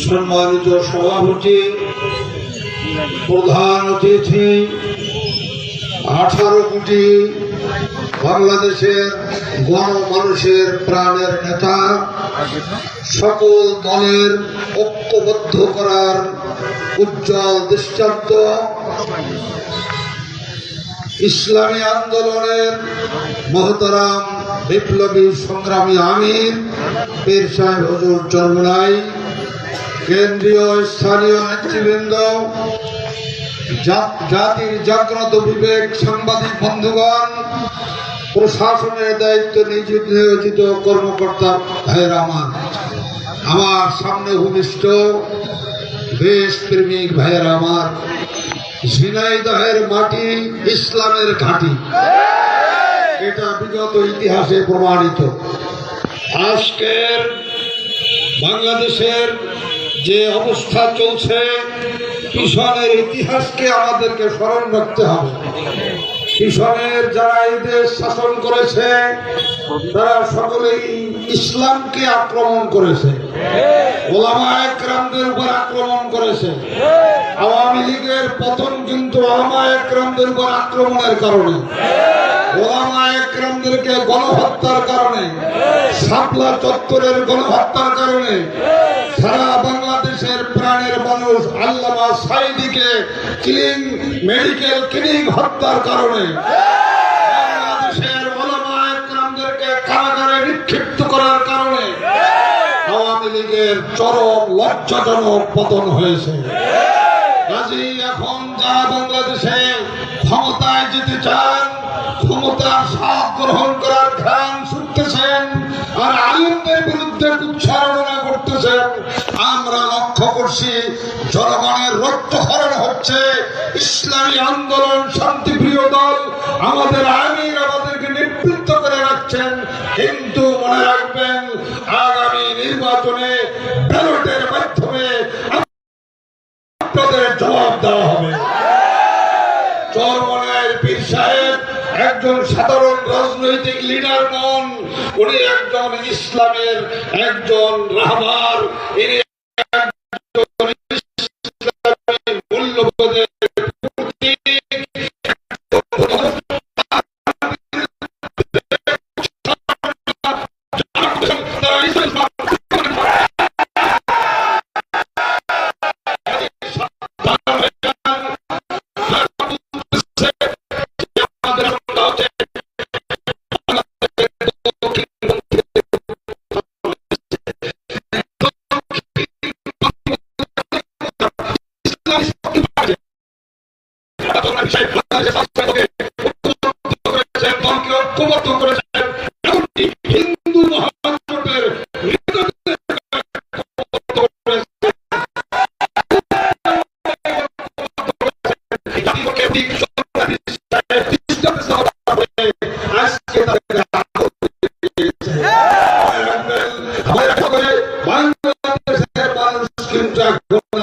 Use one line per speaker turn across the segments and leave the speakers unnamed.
সম্মানিত সভাপতি, প্রধান অতিথি, আঠারো কোটি বাংলাদেশের গণমানুষের প্রাণের নেতা, সকল দলের ঐক্যবদ্ধ করার উজ্জ্বল দৃষ্টান্ত, ইসলামী আন্দোলনের মহতারাম বিপ্লবী সংগ্রামী আমির, পীর সাহেব হজুর চরমলাই কেন্দ্রীয় স্থানীয় নেতৃবৃন্দ জাতির জাগ্রত বিবেক সাংবাদিক বন্ধুগণ, প্রশাসনের দায়িত্ব নিয়োজিত নিয়োজিত কর্মকর্তা ভাইয়ের আমার আমার সামনে ভূমিষ্ঠ দেশপ্রেমিক ভাইয়ের আমার ঝিনাইদহের মাটি ইসলামের ঘাঁটি। এটা বিগত ইতিহাসে প্রমাণিত। আজকের বাংলাদেশের যে অবস্থা চলছে, কিষণের ইতিহাসকে আমাদেরকে স্মরণ রাখতে হবে। কিষণের যারা এই দেশ শাসন করেছে, তারা সকলেই ইসলামকে আক্রমণ করেছে। ওলামা একরামদের উপর আক্রমণ করেছে। আওয়ামী লীগের পতন কিন্তু ওলামা একরামদের উপর আক্রমণের কারণে। ওলামা একরামদেরকে গণহত্যার কারণে। শাপলা চত্বরের গণহত্যার কারণে। সারা আল্লামা সাইদিকে ক্লিন মেডিকেল ক্লিনিক হত্যার কারণে কারাগারে নিক্ষিপ্ত করার কারণে আওয়ামী লীগের চরম লজ্জাজনক পতন হয়েছে। এখন যারা বাংলাদেশে ক্ষমতায় যেতে চান ক্ষমতার স্বাদ গ্রহণ করার ঘ্রাণ শুনতেছেন আর আলিমদের বিরুদ্ধে উচ্চারণা করতেছেন। আমরা লক্ষ্য করছি জনগণের রক্তহরণ হচ্ছে ইসলামী আন্দোলন শান্তিপ্রিয় দল আমাদের আইনের আমাদেরকে নিবৃত্ত করে রাখছেন। কিন্তু মনে রাখবেন, আগামী নির্বাচনে ব্যালটের মাধ্যমে আপনাদের জবাব দেওয়া হবে। একজন সাধারণ রাজনৈতিক লিডার নন উনি একজন ইসলামের একজন রাহবার ইনি মূল্যবোধের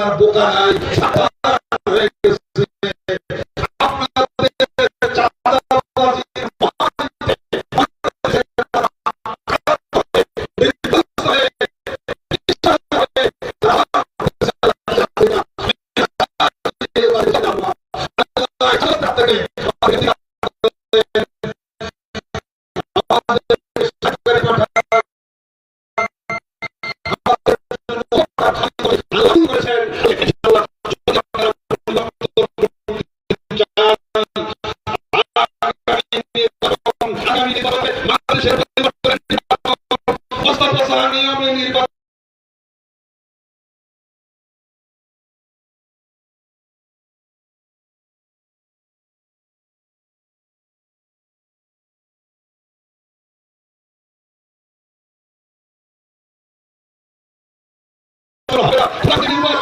এখন বোকা নাই। হবে না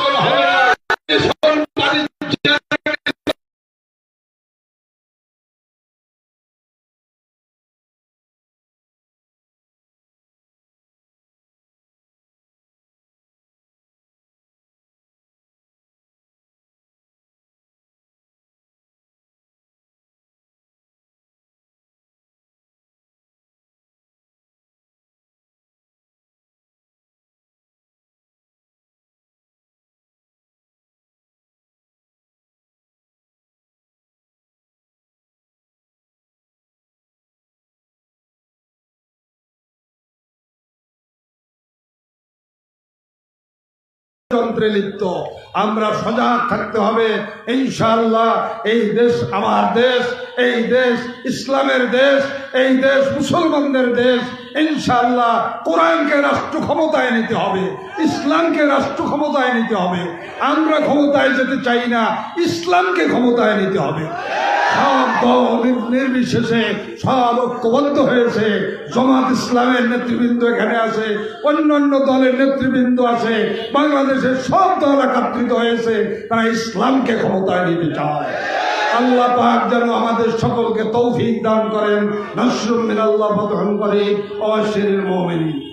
যন্ত্রে লিপ্ত। আমরা সজাগ থাকতে হবে। ইনশাআল্লাহ, এই দেশ আমার দেশ, এই দেশ ইসলামের দেশ, এই দেশ মুসলমানদের দেশ ইনশাআল্লাহ কোরআনকে রাষ্ট্র ক্ষমতায় নিতে হবে, ইসলামকে রাষ্ট্র ক্ষমতায় নিতে হবে। আমরা ক্ষমতায় যেতে চাই না, ইসলামকে ক্ষমতায় নিতে হবে। সব দল নির্বিশেষে সব ঐক্যবদ্ধ হয়েছে। জমাত ইসলামের নেতৃবৃন্দ এখানে আছে, অন্যান্য দলের নেতৃবৃন্দ আছে, বাংলাদেশের সব দল একত্রিত হয়েছে, তারা ইসলামকে ক্ষমতায় নিতে চায়। আল্লাহ পাক যেন আমাদের সকলকে তৌফিক দান করেন নসরুম মিনাল্লাহ ফতহন করে অবশ্যের মুমিনিন